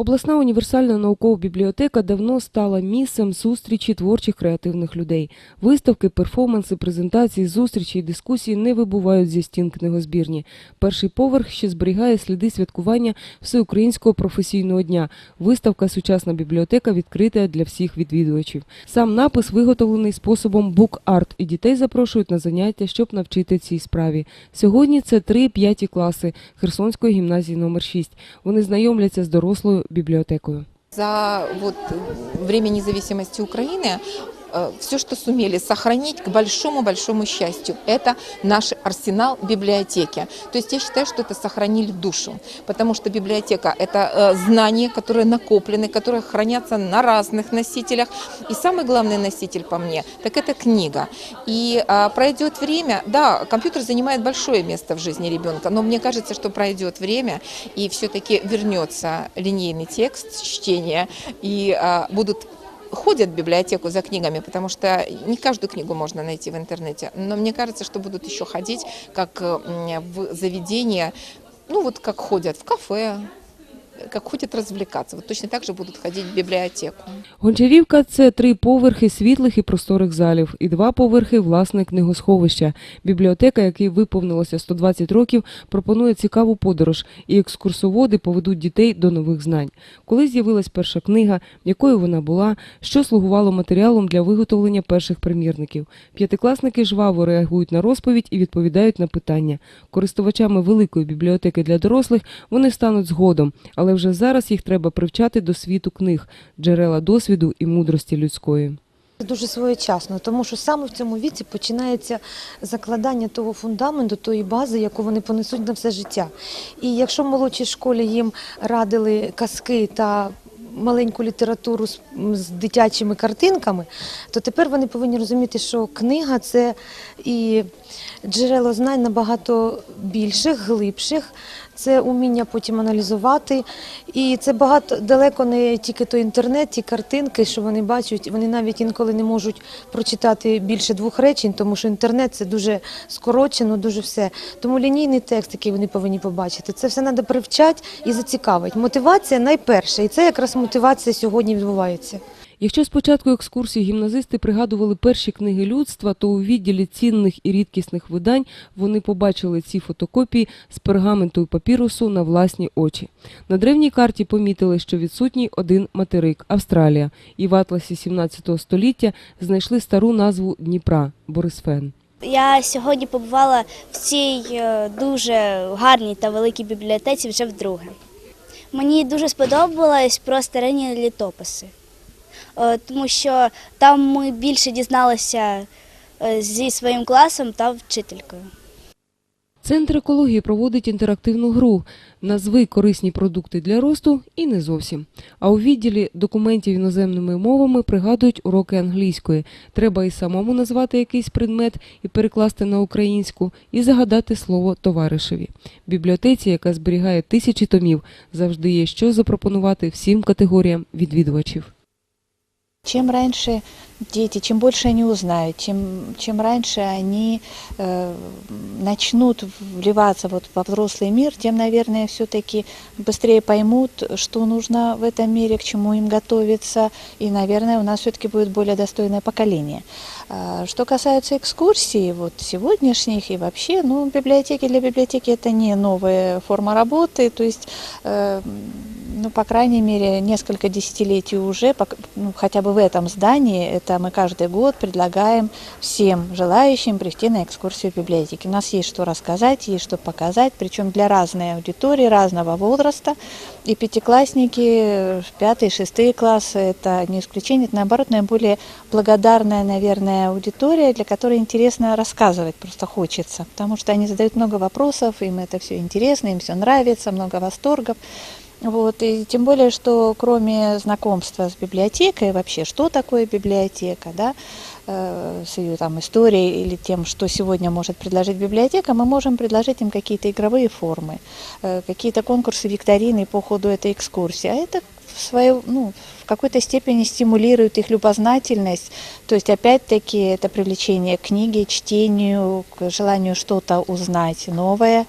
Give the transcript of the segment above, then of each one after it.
Обласна універсальна наукова бібліотека давно стала місцем зустрічі творчих креативних людей. Виставки, перформанси, презентації, зустрічі і дискусії не вибувають зі стін книгозбірні. Перший поверх ще зберігає сліди святкування Всеукраїнського професійного дня. Виставка Сучасна бібліотека відкрита для всіх відвідувачів. Сам напис виготовлений способом бук-арт, і дітей запрошують на заняття, щоб навчити цій справі. Сьогодні це 3-5 класи Херсонської гімназії номер 6. Вони знайомляться з дорослою бібліотекою. За вот время независимости Украины все, что сумели сохранить к большому-большому счастью, это наш арсенал библиотеки. То есть я считаю, что это сохранили душу, потому что библиотека – это э, знания, которые накоплены, которые хранятся на разных носителях. И самый главный носитель по мне – так это книга. И а, пройдет время, да, компьютер занимает большое место в жизни ребенка, но мне кажется, что пройдет время, и все-таки вернется линейный текст чтения, и будут ходят в библиотеку за книгами, потому что не каждую книгу можно найти в интернете. Но мне кажется, что будут еще ходить как в заведения, ну вот как ходят в кафе, как ходят развлекаться. Вот точно так же будут ходить в библиотеку. Гончарівка це три поверхи світлих і просторих залів, і два поверхи власне книгосховища. Бібліотека, якій виповнилося 120 років, пропонує цікаву подорож, і екскурсоводи поведуть дітей до нових знань. Коли з'явилась перша книга, якою вона була, що слугувало матеріалом для виготовлення перших примірників. П'ятикласники жваво реагують на розповідь і відповідають на питання. Користувачами великої бібліотеки для дорослих вони стануть згодом, але вже зараз їх треба привчати до світу книг, джерела досвіду і мудрості людської. Дуже своєчасно, тому що саме в цьому віці починається закладання того фундаменту, тої бази, яку вони понесуть на все життя. І якщо в молодшій школі їм радили казки та маленьку літературу з дитячими картинками, то тепер вони повинні розуміти, що книга це і джерело знань набагато більших, глибших. Це уміння потім аналізувати. І це багато далеко не тільки той інтернет, ті картинки, що вони бачать. Вони навіть інколи не можуть прочитати більше двох речень, тому що інтернет це дуже скорочено, дуже все. Тому лінійний текст, який вони повинні побачити, це все треба привчати і зацікавити. Мотивація найперша, і це якраз мотивація сьогодні відбувається. Якщо спочатку екскурсії гімназисти пригадували перші книги людства, то у відділі цінних і рідкісних видань вони побачили ці фотокопії з пергаменту і папірусу на власні очі. На древній карті помітили, що відсутній один материк Австралія, і в атласі 17 століття знайшли стару назву Дніпра Борисфен. Я сьогодні побувала в цій е, дуже гарній та великій бібліотеці вже вдруге. Мені дуже сподобалось про старинні літописи, тому що там ми більше дізналися е, зі своїм класом та вчителькою. Центр екології проводить інтерактивну гру Назви корисні продукти для росту і не зовсім. А у відділі документів іноземними мовами пригадують уроки англійської. Треба і самому назвати якийсь предмет і перекласти на українську, і загадати слово товаришеві. В бібліотеці, яка зберігає тисячі томів, завжди є що запропонувати всім категоріям відвідувачів. Чем раньше дети, чем больше они узнают, чем, чем раньше они э, начнут вливаться вот во взрослый мир, тем, наверное, все-таки быстрее поймут, что нужно в этом мире, к чему им готовиться, и, наверное, у нас все-таки будет более достойное поколение. А, Что касается экскурсий, вот сегодняшних и вообще, ну, библиотеки для библиотеки это не новая форма работы, то есть э, ну, по крайней мере, несколько десятилетий уже, ну, хотя бы в этом здании, это мы каждый год предлагаем всем желающим прийти на экскурсию в библиотеке. У нас есть что рассказать, есть что показать, причем для разной аудитории, разного возраста. И пятиклассники, пятые, шестые классы, это не исключение, это наоборот наиболее благодарная, наверное, аудитория, для которой интересно рассказывать, просто хочется, потому что они задают много вопросов, им это все интересно, им все нравится, много восторгов. Вот, и тем более, что кроме знакомства с библиотекой, вообще, что такое библиотека, да, э, с ее там историей или тем, что сегодня может предложить библиотека, мы можем предложить им какие-то игровые формы, э, какие-то конкурсы, викторины по ходу этой экскурсии. А это в, свою, ну, в какой-то степени стимулирует их любознательность. То есть, опять-таки, это привлечение к книге, чтению, к желанию что-то узнать новое.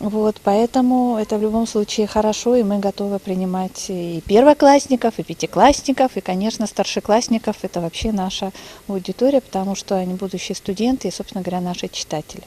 Вот, поэтому это в любом случае хорошо, и мы готовы принимать и первоклассников, и пятиклассников, и, конечно, старшеклассников. Это вообще наша аудитория, потому что они будущие студенты и, собственно говоря, наши читатели.